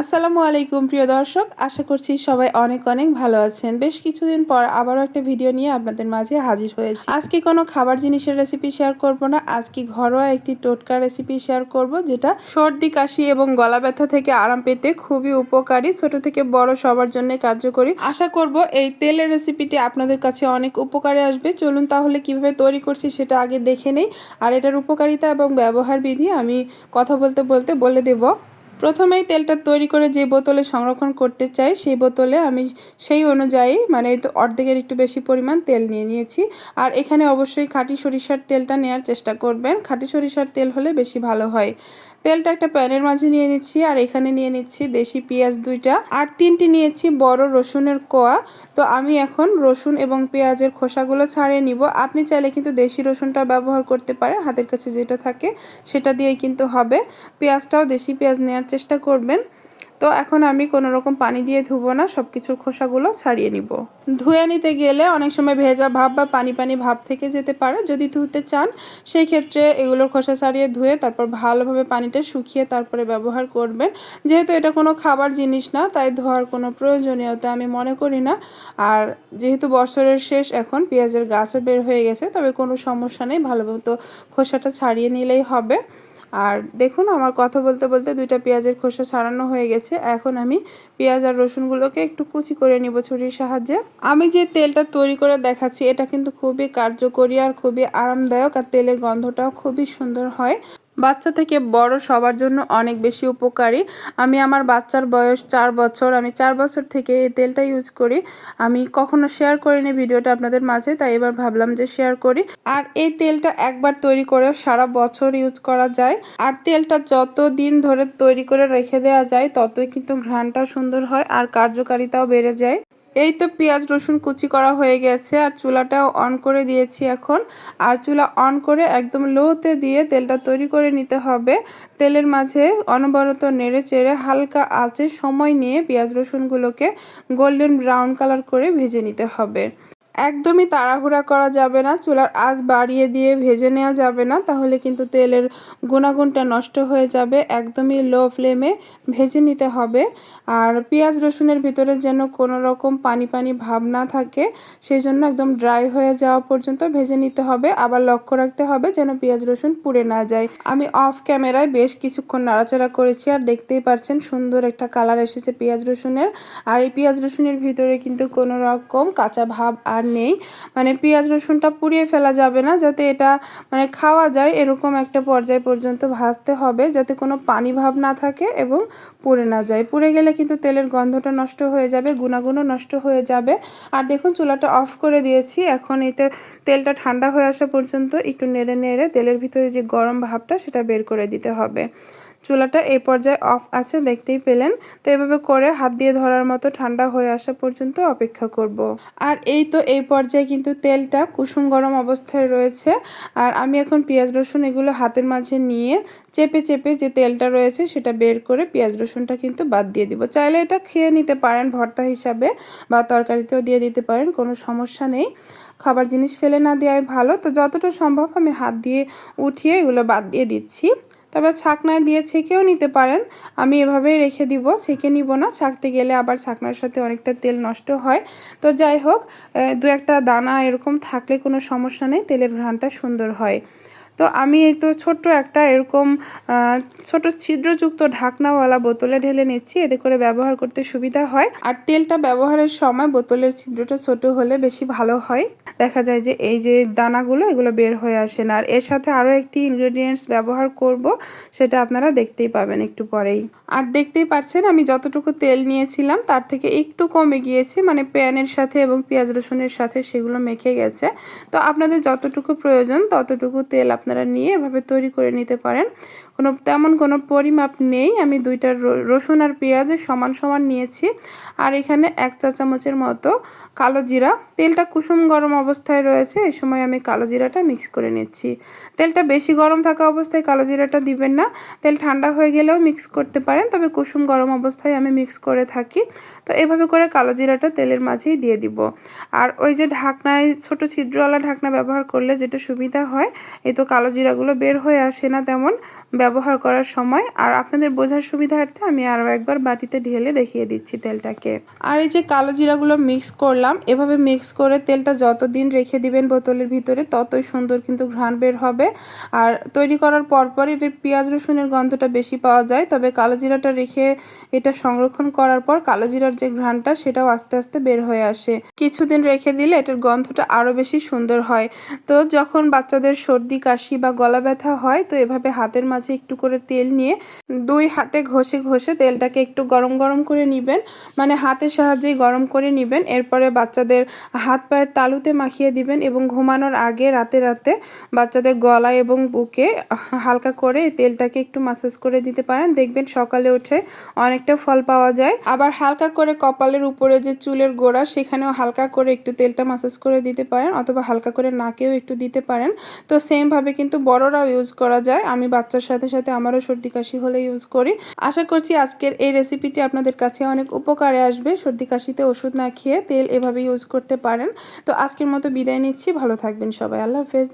আসসালামু আলাইকুম, প্রিয় দর্শক। আশা করছি সবাই অনেক অনেক ভালো আছেন। বেশ কিছুদিন পর আবারও একটা ভিডিও নিয়ে আপনাদের মাঝে হাজির হয়েছি। আজকে কোনো খাবার জিনিসের রেসিপি শেয়ার করব না। আজকে ঘরোয়া একটি টোটকা রেসিপি শেয়ার করব, যেটা সর্দি, কাশি এবং গলা ব্যথা থেকে আরাম পেতে খুবই উপকারী। ছোট থেকে বড় সবার জন্য কার্যকরী। আশা করব এই তেলের রেসিপিটি আপনাদের কাছে অনেক উপকারে আসবে। চলুন তাহলে কীভাবে তৈরি করছি সেটা আগে দেখে নেই। আর এটার উপকারিতা এবং ব্যবহার বিধি আমি কথা বলতে বলতে বলে দেবো। প্রথমেই তেলটা তৈরি করে যে বোতলে সংরক্ষণ করতে চাই, সেই বোতলে আমি সেই অনুযায়ী মানে অর্ধেকের একটু বেশি পরিমাণ তেল নিয়ে নিয়েছি। আর এখানে অবশ্যই খাঁটি সরিষার তেলটা নেওয়ার চেষ্টা করবেন। খাঁটি সরিষার তেল হলে বেশি ভালো হয়। তেলটা একটা প্যানের মাঝে নিয়ে নিচ্ছি আর এখানে নিয়ে নিচ্ছি দেশি পেঁয়াজ দুইটা। আর তিনটি নিয়েছি বড় রসুনের কোয়া। তো আমি এখন রসুন এবং পেঁয়াজের খোসাগুলো ছাড়িয়ে নিব। আপনি চাইলে কিন্তু দেশি রসুনটা ব্যবহার করতে পারেন, হাতের কাছে যেটা থাকে সেটা দিয়েই কিন্তু হবে। পেঁয়াজটাও দেশি পেঁয়াজ নেওয়ার চেষ্টা করবেন। তো এখন আমি কোনো রকম পানি দিয়ে ধুবো না সব কিছুর খোসাগুলো ছাড়িয়ে নিব। ধুয়ে নিতে গেলে অনেক সময় ভেজা ভাব বা পানি পানি ভাব থেকে যেতে পারে, যদি ধুতে চান। সেই ক্ষেত্রে এগুলোর খোসা ছাড়িয়ে ধুয়ে তারপর ভালোভাবে পানিটা শুকিয়ে তারপরে ব্যবহার করবেন। যেহেতু এটা কোনো খাবার জিনিস না, তাই ধোয়ার কোনো প্রয়োজনীয়তা আমি মনে করি না। আর যেহেতু বছরের শেষ, এখন পেঁয়াজের গাছও বের হয়ে গেছে, তবে কোনো সমস্যা নেই, ভালোমতো খোসাটা ছাড়িয়ে নিলেই হবে। আর দেখুন, আমার কথা বলতে বলতে দুইটা পেঁয়াজের খোসা ছাড়ানো হয়ে গেছে। এখন আমি পেঁয়াজ আর রসুনগুলোকে একটু কুচি করে নিব ছুরির সাহায্যে। আমি যে তেলটা তৈরি করে দেখাচ্ছি, এটা কিন্তু খুবই কার্যকরী আর খুবই আরামদায়ক, আর তেলের গন্ধটাও খুবই সুন্দর হয়। বাচ্চা থেকে বড় সবার জন্য অনেক বেশি উপকারী। আমি আমার বাচ্চার বয়স চার বছর, আমি চার বছর থেকে এই তেলটা ইউজ করি। আমি কখনো শেয়ার করিনি ভিডিওটা আপনাদের মাঝে, তাই এবার ভাবলাম যে শেয়ার করি। আর এই তেলটা একবার তৈরি করে সারা বছর ইউজ করা যায়। আর তেলটা যত দিন ধরে তৈরি করে রেখে দেওয়া যায়, ততই কিন্তু ঘ্রাণটাও সুন্দর হয় আর কার্যকারিতাও বেড়ে যায়। এই তো পেঁয়াজ, রসুন কুচি করা হয়ে গেছে আর চুলাটাও অন করে দিয়েছি এখন। আর চুলা অন করে একদম লোতে দিয়ে তেলটা তৈরি করে নিতে হবে। তেলের মাঝে অনবরত নেড়ে চেড়ে হালকা আঁচে সময় নিয়ে পেঁয়াজ, রসুনগুলোকে গোল্ডেন ব্রাউন কালার করে ভেজে নিতে হবে। একদমই তাড়াহুড়া করা যাবে না, চুলার আঁচ বাড়িয়ে দিয়ে ভেজে নেওয়া যাবে না, তাহলে কিন্তু তেলের গুণাগুণটা নষ্ট হয়ে যাবে, একদমই লো ফ্লেমে ভেজে নিতে হবে। আর পেঁয়াজ রসুনের ভিতরে যেন কোনো রকম পানি পানি ভাব না থাকে সেই জন্য একদম ড্রাই হয়ে যাওয়া পর্যন্ত ভেজে নিতে হবে, আবার লক্ষ্য রাখতে হবে যেন পেঁয়াজ রসুন পুড়ে না যায়। আমি অফ ক্যামেরায় বেশ কিছুক্ষণ নাড়াচাড়া করেছি, আর দেখতেই পাচ্ছেন সুন্দর একটা কালার এসেছে পেঁয়াজ রসুনের। আর এই পেঁয়াজ রসুনের ভিতরে কিন্তু কোনো রকম কাঁচা ভাব আর নেই। মানে পেঁয়াজ রসুনটা পুড়িয়ে ফেলা যাবে না, যাতে এটা মানে খাওয়া যায়, এরকম একটা পর্যায় পর্যন্ত ভাজতে হবে, যাতে কোনো পানি ভাব না থাকে এবং পুড়ে না যায়। পুড়ে গেলে কিন্তু তেলের গন্ধটা নষ্ট হয়ে যাবে, গুণাগুণও নষ্ট হয়ে যাবে। আর দেখুন, চুলাটা অফ করে দিয়েছি। এখন এতে তেলটা ঠান্ডা হয়ে আসা পর্যন্ত একটু নেড়ে নেড়ে তেলের ভিতরে যে গরম ভাবটা, সেটা বের করে দিতে হবে। চুলাটা এই পর্যায়ে অফ আছে, দেখতেই পেলেন। তো এভাবে করে হাত দিয়ে ধরার মতো ঠান্ডা হয়ে আসা পর্যন্ত অপেক্ষা করব। আর এই তো এই পর্যায়ে কিন্তু তেলটা কুসুম গরম অবস্থায় রয়েছে। আর আমি এখন পেঁয়াজ, রসুন এগুলো হাতের মাঝে নিয়ে চেপে চেপে যে তেলটা রয়েছে সেটা বের করে পেঁয়াজ, রসুনটা কিন্তু বাদ দিয়ে দিব। চাইলে এটা খেয়ে নিতে পারেন ভর্তা হিসাবে বা তরকারিতেও দিয়ে দিতে পারেন, কোনো সমস্যা নেই। খাবার জিনিস ফেলে না দেওয়াই ভালো। তো যতটা সম্ভব আমি হাত দিয়ে উঠিয়ে এগুলো বাদ দিয়ে দিচ্ছি। তবে ছাকনায় দিয়ে ছেঁকেও নিতে পারেন। আমি এভাবেই রেখে দিব, ছেঁকে নিব না। ছাকতে গেলে আবার ছাকনার সাথে অনেকটা তেল নষ্ট হয়। তো যাই হোক দু একটা দানা এরকম থাকলে কোনো সমস্যা নেই, তেলের ঘ্রাণটা সুন্দর হয়। তো আমি এই তো ছোট্ট একটা এরকম ছোট ছিদ্রযুক্ত ঢাকনাওয়ালা বোতলে ঢেলে নিচ্ছি, এতে করে ব্যবহার করতে সুবিধা হয়। আর তেলটা ব্যবহারের সময় বোতলের ছিদ্রটা ছোট হলে বেশি ভালো হয়। দেখা যায় যে এই যে দানাগুলো, এগুলো বের হয়ে আসে না। আর এর সাথে আরও একটি ইনগ্রেডিয়েন্টস ব্যবহার করব, সেটা আপনারা দেখতেই পাবেন একটু পরেই। আর দেখতেই পাচ্ছেন, আমি যতটুকু তেল নিয়েছিলাম, তার থেকে একটু কমে গিয়েছে। মানে প্যানের সাথে এবং পেঁয়াজ রসুনের সাথে সেগুলো মেখে গেছে। তো আপনাদের যতটুকু প্রয়োজন, ততটুকু তেল আপনারা নিয়ে এভাবে তৈরি করে নিতে পারেন। কোনো, তেমন কোনো পরিমাপ নেই। আমি দুইটা রসুন আর পেঁয়াজ সমান সমান নিয়েছি। আর এখানে এক চা চামচের মতো কালো জিরা। তেলটা কুসুম গরম অবস্থায় রয়েছে। এই সময় আমি কালো জিরাটা মিক্স করে নিচ্ছি। তেলটা বেশি গরম থাকা অবস্থায় কালো জিরাটা দিবেন না। তেল ঠান্ডা হয়ে গেলেও মিক্স করতে পারেন। তবে কুসুম গরম অবস্থায় আমি মিক্স করে থাকি। তো এভাবে করে কালো জিরাটা তেলের মাঝেই দিয়ে দিব। আর ওই যে ঢাকনায়, ছোট ছিদ্রওয়ালা ঢাকনা ব্যবহার করলে যেটা সুবিধা হয়, এই তো কালো জিরাগুলো বের হয়ে আসে না তেমন ব্যবহার করার সময়। আর আপনাদের বোঝার সুবিধার্থে আমি আরও একবার বাটিতে ঢেলে দেখিয়ে দিচ্ছি তেলটাকে। আর এই যে কালো জিরাগুলো মিক্স করলাম, এভাবে মিক্স করে তেলটা যতদিন রেখে দিবেন বোতলের ভিতরে, ততই সুন্দর কিন্তু ঘ্রাণ বের হবে। আর তৈরি করার পরপরই এর পেঁয়াজ, রসুনের গন্ধটা বেশি পাওয়া যায়, তবে কালো জিরাটা রেখে এটা সংরক্ষণ করার পর কালো জিরার যে ঘ্রাণটা, সেটাও আস্তে আস্তে বের হয়ে আসে। কিছুদিন রেখে দিলে এটার গন্ধটা আরও বেশি সুন্দর হয়। তো যখন বাচ্চাদের সর্দি, কাশি বা গলা ব্যথা হয়, তো এভাবে হাতের মাঝে একটু করে তেল নিয়ে দুই হাতে ঘষে ঘষে তেলটাকে একটু গরম গরম করে নেবেন। মানে হাতের সাহায্যেই গরম করে নেবেন। এরপরে বাচ্চাদের হাত পায়ের তালুতে মাখিয়ে দিবেন এবং ঘুমানোর আগে রাতে রাতে বাচ্চাদের গলা এবং বুকে হালকা করে তেলটাকে একটু মাসাজ করে দিতে পারেন। দেখবেন সকালে উঠে অনেকটা ফল পাওয়া যায়। আবার হালকা করে কপালের উপরে যে চুলের গোড়া, সেখানেও হালকা করে একটু তেলটা মাসাজ করে দিতে পারেন অথবা হালকা করে নাকেও একটু দিতে পারেন। তো সেমভাবে কিন্তু বড়রাও ইউজ করা যায়। আমি বাচ্চার সাথে সাথে আমারও সর্দি কাশি হলে ইউজ করি। আশা করছি আজকের এই রেসিপিটি আপনাদের কাছে অনেক উপকারে আসবে। সর্দি কাশিতে ওষুধ না খেয়ে তেল এভাবে ইউজ করতে পারেন। তো আজকের মতো বিদায় নিচ্ছি। ভালো থাকবেন সবাই। আল্লাহ হাফেজ।